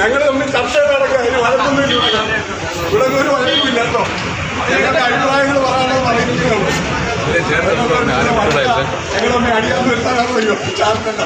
ചർച്ച നടക്കുക ഇനി വഴക്കൊന്നുമില്ല ഇവിടെ ഒരു വഴക്കുമില്ല കേട്ടോ. ഞങ്ങളുടെ അഭിപ്രായങ്ങൾ പറയാനോ പറയുന്നില്ല ഞങ്ങൾ അടിയാന്ന് അടിയാൻ ചാർത്തല്ല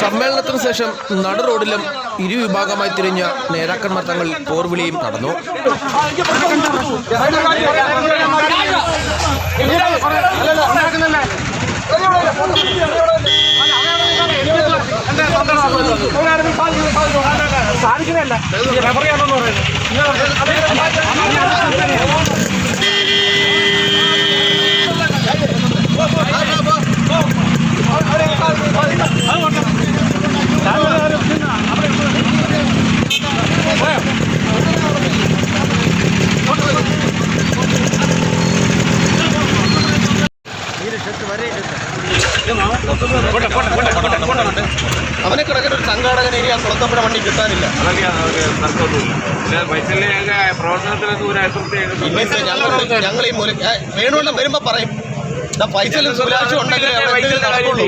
സമ്മേളനത്തിന് ശേഷം നട റോഡിലും ഇരുവിഭാഗമായി തിരിഞ്ഞ നേതാക്കന്മാർ തങ്ങൾ പോർവിളിയും നടന്നു. അവനെ കിടക്കുന്ന ഒരു സംഘാടകനെ ഇനി ആ കുളത്തപ്പുഴ വണ്ടി കിട്ടാനില്ല. ഞങ്ങൾ ഈ വേണുവണ്ണം വരുമ്പോ പറയും. "ദാ പൈസയിലും സുരാശും ഉണ്ടെങ്കിൽ അവിടെ എന്തെങ്കിലും നടക്കുള്ളൂ.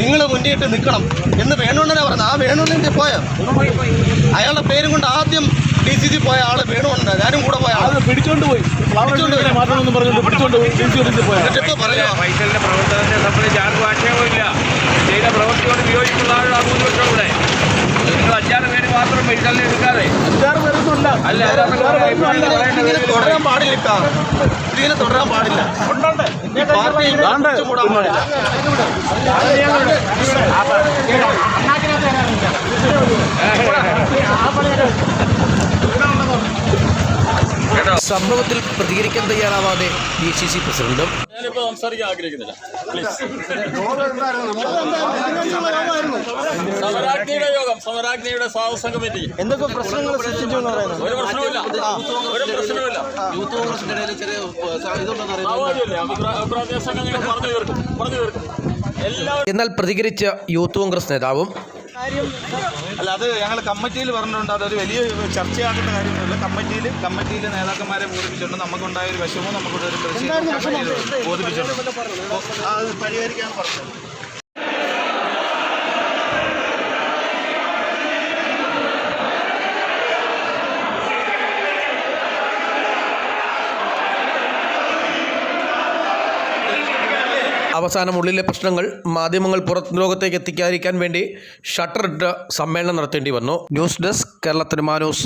നിങ്ങൾ മുന്നിട്ട് നിൽക്കണം. എന്ന് വേണുവണ്ണനെ പറഞ്ഞത് ആ വേണുണ്ടെങ്കിൽ പോയ. അയാളുടെ പേരും കൊണ്ട് ആദ്യം ഡി സി സി പോയ ആൾ വേണുവണ്ണൻ ഞാനും കൂടെ പോയ ആൾ. പിടിച്ചോണ്ട് പോയി. പിടിച്ചോണ്ട് പോയി. മാത്രമൊന്നും പറഞ്ഞിട്ട് പിടിച്ചോണ്ട് പോയി. തിരിച്ചു കൊണ്ടിട്ട് പോയാ എന്നിട്ടിപ്പോ പറയാ. പ്രവർത്തനത്തെ സംബന്ധിച്ച് ആർക്കും ഇല്ല. ചെയ്ത പ്രവൃത്തിയോട് വിയോജിക്കുന്ന ഇവിടെ നിങ്ങൾ അഞ്ചാറ് പേര് മാത്രം പൈസലിനെ എടുക്കാതെ. അഞ്ചാറ് പേരൊന്നുമല്ല അല്ല പറയേണ്ടത്. തുടരാൻ പാടില്ല. ഇതിങ്ങനെ തുടരാൻ പാടില്ല. പാർട്ടി കൂടാൻ പാടില്ല സംഭവത്തിൽ പ്രതികരിക്കാൻ തയ്യാറാവാതെ ഡി സി സി പ്രസിഡന്റും സംസാരിക്കാൻ ആഗ്രഹിക്കുന്നില്ല. യോഗം സാഹസ കമ്മിറ്റി. എന്തൊക്കെ പ്രശ്നങ്ങൾ സൃഷ്ടിച്ചു എന്ന് പറയുന്നത്? ഒരു പ്രശ്നവുമില്ല. ഒരു പ്രശ്നവുമില്ല. യൂത്ത് കോൺഗ്രസിന്റെ ഇടയിൽ ചെറിയ ഇതുണ്ടെന്ന് അറിയുന്നത് ആവുമല്ലേ അഭിപ്രായ അഭിപ്രായ വ്യത്യാസങ്ങൾ ഞങ്ങൾ പറഞ്ഞു തീർക്കും. പറഞ്ഞു തീർക്കും. എന്നാൽ പ്രതികരിച്ച യൂത്ത് കോൺഗ്രസ് നേതാവും അല്ല അത് ഞങ്ങൾ കമ്മിറ്റിയിൽ പറഞ്ഞിട്ടുണ്ട്. അതൊരു വലിയ ചർച്ചയാക്കേണ്ട കാര്യമൊന്നുമില്ല. കമ്മിറ്റിയിൽ കമ്മിറ്റിയിലെ നേതാക്കന്മാരെ ബോധിപ്പിച്ചിട്ടുണ്ട്. നമുക്കുണ്ടായ ഒരു വിഷമവും നമുക്കുണ്ടായ ഒരു പ്രതിഷേധം ബോധിപ്പിച്ചിട്ടുണ്ട്. അത് പരിഹരിക്കാൻ പറഞ്ഞു അവസാനം ഉള്ളിലെ പ്രശ്നങ്ങൾ മാധ്യമങ്ങൾ പുറത്ത് ലോകത്തേക്ക് എത്തിക്കാതിരിക്കാൻ വേണ്ടി ഷട്ടറിട്ട് സമ്മേളനം നടത്തേണ്ടി വന്നു. ന്യൂസ് ഡെസ്ക് കേരളത്തിന് മാനൂസ്.